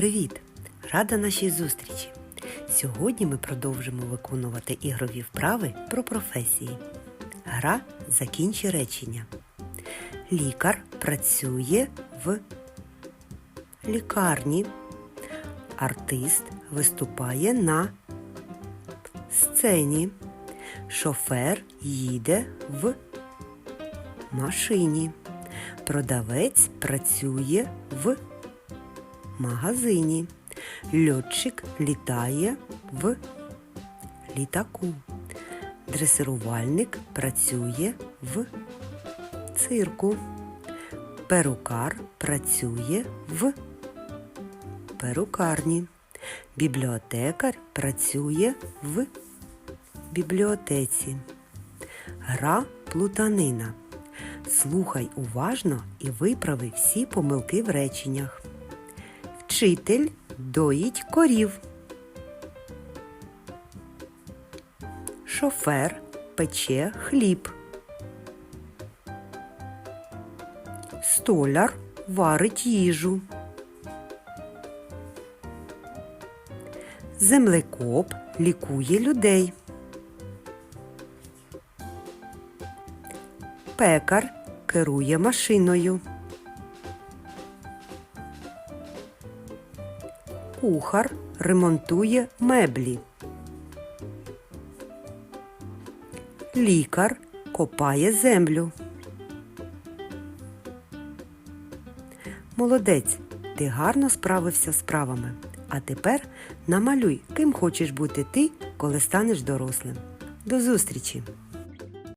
Привіт! Рада нашій зустрічі! Сьогодні ми продовжимо виконувати ігрові вправи про професії. Гра Закінчи речення. Лікар працює в лікарні. Артист виступає на сцені. Шофер їде в машині. Продавець працює в магазині. Льотчик літає в літаку. Дресирувальник працює в цирку. Перукар працює в перукарні. Бібліотекар працює в бібліотеці. Гра плутанина. Слухай уважно і виправи всі помилки в реченнях. Вчитель доїть корів. Шофер пече хліб. Столяр варить їжу. Землекоп лікує людей. Пекар керує машиною. Кухар ремонтує меблі. Лікар копає землю. Молодець, ти гарно справився з справами. А тепер намалюй, ким хочеш бути ти, коли станеш дорослим. До зустрічі!